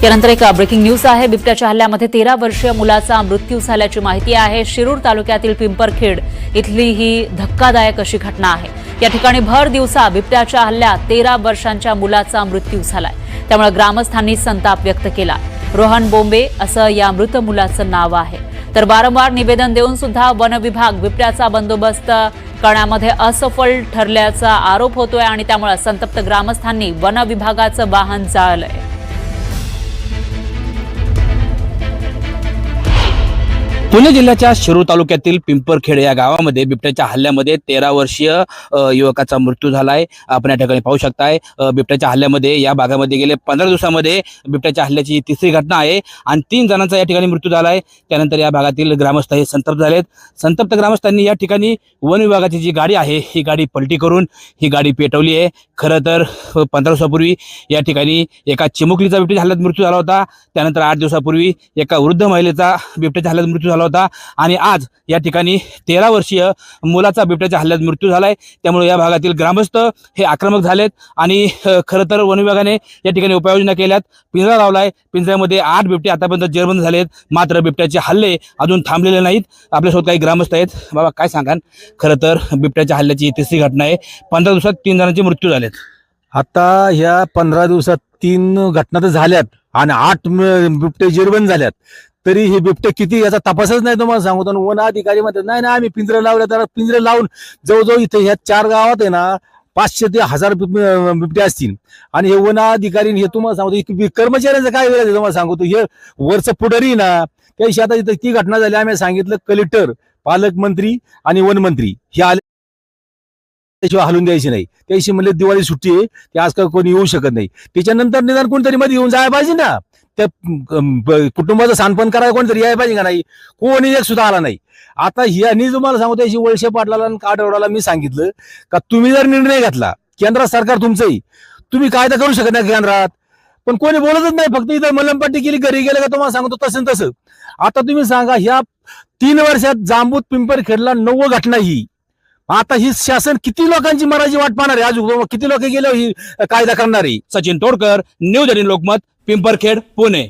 त्यानंतर एक breaking news आहे. बिबट्याच्या हल्ल्यामध्ये तेरा वर्षीय मुलाचा मृत्यू झाल्याची माहिती आहे. शिरूर तालुक्यातील पिंपरखेड इथली ही धक्कादायक अशी घटना आहे. या ठिकाणी भर दिवसा बिबट्याच्या हल्ल्यात तेरा वर्षांच्या मुलाचा मृत्यू झालाय. त्यामुळे ग्रामस्थांनी संताप व्यक्त केला. रोहन बोंबे असं या मृत मुलाचं नाव आहे. तर वारंवार निवेदन देऊन सुद्धा वन विभाग बिबट्याचा बंदोबस्त करण्यामध्ये असफल ठरल्याचा आरोप होतोय आणि त्यामुळे संतप्त ग्रामस्थांनी वन विभागाचं वाहन जाळलंय. पुणे जिल्ह्याच्या शिरूर तालुक्यातील पिंपरखेड या गावामध्ये बिबट्याच्या हल्ल्यामध्ये तेरा वर्षीय युवकाचा मृत्यू झालाय. आपण या ठिकाणी पाहू शकताय बिबट्याच्या हल्ल्यामध्ये या भागामध्ये गेले पंधरा दिवसामध्ये बिबट्याच्या हल्ल्याची तिसरी घटना आहे आणि तीन जणांचा या ठिकाणी मृत्यू झालाय. त्यानंतर या भागातील ग्रामस्थ हे संतप्त झालेत. संतप्त ग्रामस्थांनी या ठिकाणी वन विभागाची जी गाडी आहे ही गाडी पलटी करून ही गाडी पेटवली आहे. खरं तर पंधरा दिवसापूर्वी या ठिकाणी एका चिमुकलीचा बिबट्याच्या हल्ल्यात मृत्यू झाला होता. त्यानंतर आठ दिवसापूर्वी एका वृद्ध महिलेचा बिबट्याच्या हल्ल्यात मृत्यू झाला होता. आणि आज या ठिकाणी तेरा वर्षीय मुलाचा बिबट्याच्या हल्ल्यात मृत्यू झालाय. त्यामुळे या भागातील ग्रामस्थ हे आक्रमक झालेत. आणि खरं तर वन विभागाने या ठिकाणी उपाययोजना केल्यात. पिंजरा लावलाय. पिंजऱ्यामध्ये आठ बिबटे आतापर्यंत जेरबंद झालेत. मात्र बिबट्याचे हल्ले अजून थांबलेले नाहीत. आपल्यासोबत काही ग्रामस्थ आहेत. बाबा काय सांगाल? खरं तर बिबट्याच्या हल्ल्याची तिसरी घटना आहे. पंधरा दिवसात तीन जणांचे मृत्यू झालेत. आता ह्या पंधरा दिवसात तीन घटना तर झाल्यात. आणि आठ बिबटे जेरबंद झाल्यात. तरी हे बिबटे किती याचा तपासच नाही तुम्हाला सांगतो. आणि वन अधिकारी म्हणतात नाही ना आम्ही पिंजरे लावले तर पिंजरे लावून जवळजवळ इथे ह्या चार गावात आहे ना पाचशे ते हजार बिबटे असतील. आणि हे वन अधिकारी हे तुम्हाला सांगतो कर्मचाऱ्यांचं काय वेळ तुम्हाला सांगतो. हे वरचं पुढारी ना त्याशी आता इथं ती घटना झाली. आम्ही सांगितलं कलेक्टर पालकमंत्री आणि वनमंत्री हे आले. त्याशिवाय हलून द्यायची नाही. त्याशी म्हणले दिवाळी सुट्टी आहे ते आजकाल कोणी येऊ शकत नाही. त्याच्यानंतर निदान कोणतरी मध्ये येऊन जायला पाहिजे ना. त्या कुटुंबाचं सांडपण करायला कोणतरी यायला पाहिजे का नाही? कोणी एक सुद्धा आला नाही. आता यांनी तुम्हाला सांगतो याशी वळशे पाटलाला आणि काठवडाला मी सांगितलं का तुम्ही जर निर्णय घेतला केंद्र सरकार तुमचंही तुम्ही कायदा करू शकत नाही केंद्रात. पण कोणी बोलतच नाही फक्त इथं मलमपट्टी केली घरी गेलं का तुम्हाला सांगतो तसं तसं. आता तुम्ही सांगा ह्या तीन वर्षात जांबूत पिंपर खेडला नव्वद घटना ही आता ही शासन किती लोकांची मराठी वाट पाहणार आहे? अजून किती लोक गेले ही कायदा करणारी? Sachin Todkar news eighteen Lokmat Pimparkhed Pune.